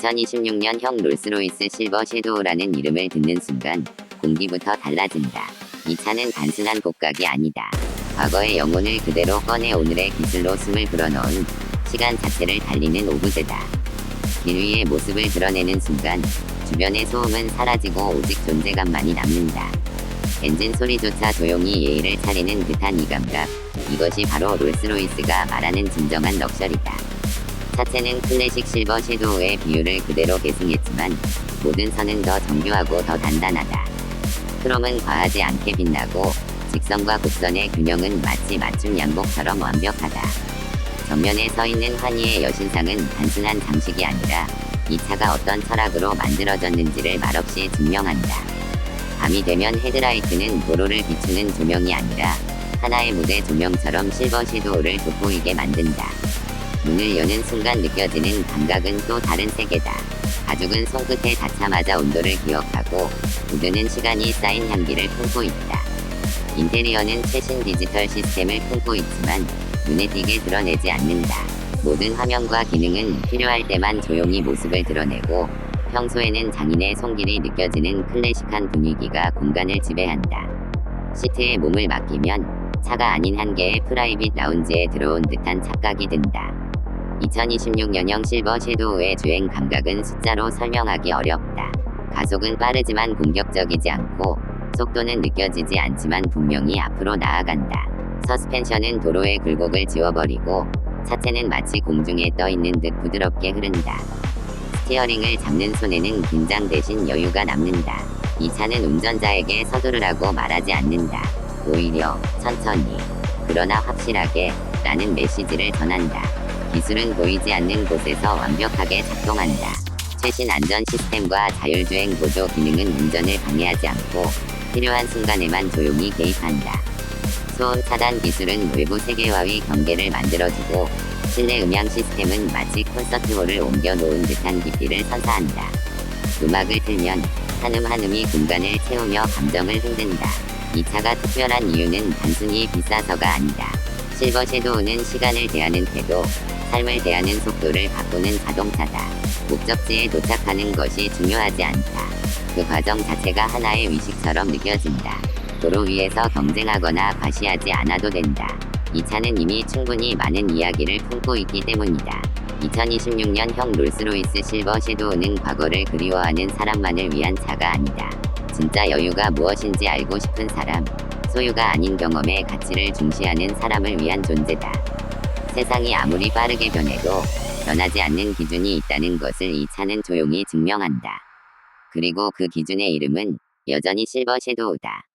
2026년형 롤스로이스 실버 섀도우라는 이름을 듣는 순간 공기부터 달라진다. 이 차는 단순한 복각이 아니다. 과거의 영혼을 그대로 꺼내 오늘의 기술로 숨을 불어넣은 시간 자체를 달리는 오브제다. 길 위의 모습을 드러내는 순간 주변의 소음은 사라지고 오직 존재감만이 남는다. 엔진 소리조차 조용히 예의를 차리는 듯한 이 감각. 이것이 바로 롤스로이스가 말하는 진정한 럭셔리다. 차체는 클래식 실버 섀도우의 비율을 그대로 계승했지만 모든 선은 더 정교하고 더 단단하다. 크롬은 과하지 않게 빛나고 직선과 곡선의 균형은 마치 맞춤 양복처럼 완벽하다. 정면에 서 있는 환희의 여신상은 단순한 장식이 아니라 이 차가 어떤 철학으로 만들어졌는지를 말없이 증명한다. 밤이 되면 헤드라이트는 도로를 비추는 조명이 아니라 하나의 무대 조명처럼 실버 섀도우를 돋보이게 만든다. 문을 여는 순간 느껴지는 감각은 또 다른 세계다. 가죽은 손끝에 닿자마자 온도를 기억하고 우드는 시간이 쌓인 향기를 품고 있다. 인테리어는 최신 디지털 시스템을 품고 있지만 눈에 띄게 드러내지 않는다. 모든 화면과 기능은 필요할 때만 조용히 모습을 드러내고 평소에는 장인의 손길이 느껴지는 클래식한 분위기가 공간을 지배한다. 시트에 몸을 맡기면 차가 아닌 한 개의 프라이빗 라운지에 들어온 듯한 착각이 든다. 2026년형 실버 섀도우의 주행 감각은 숫자로 설명하기 어렵다. 가속은 빠르지만 공격적이지 않고 속도는 느껴지지 않지만 분명히 앞으로 나아간다. 서스펜션은 도로의 굴곡을 지워버리고 차체는 마치 공중에 떠 있는 듯 부드럽게 흐른다. 스티어링을 잡는 손에는 긴장 대신 여유가 남는다. 이 차는 운전자에게 서두르라고 말하지 않는다. 오히려 천천히 그러나 확실하게 라는 메시지를 전한다. 기술은 보이지 않는 곳에서 완벽하게 작동한다. 최신 안전 시스템과 자율주행 보조 기능은 운전을 방해하지 않고 필요한 순간에만 조용히 개입한다. 소음 차단 기술은 외부 세계와의 경계를 만들어주고 실내 음향 시스템은 마치 콘서트홀을 옮겨 놓은 듯한 깊이를 선사한다. 음악을 틀면 한음 한음이 공간을 채우며 감정을 흔든다. 이 차가 특별한 이유는 단순히 비싸서가 아니다. 실버 섀도우는 시간을 대하는 태도, 삶을 대하는 속도를 바꾸는 자동차다. 목적지에 도착하는 것이 중요하지 않다. 그 과정 자체가 하나의 위식처럼 느껴진다. 도로 위에서 경쟁하거나 과시하지 않아도 된다. 이 차는 이미 충분히 많은 이야기를 품고 있기 때문이다. 2026년형 롤스로이스 실버 섀도우는 과거를 그리워하는 사람만을 위한 차가 아니다. 진짜 여유가 무엇인지 알고 싶은 사람, 소유가 아닌 경험의 가치를 중시하는 사람을 위한 존재다. 세상이 아무리 빠르게 변해도 변하지 않는 기준이 있다는 것을 이 차는 조용히 증명한다. 그리고 그 기준의 이름은 여전히 실버 섀도우다.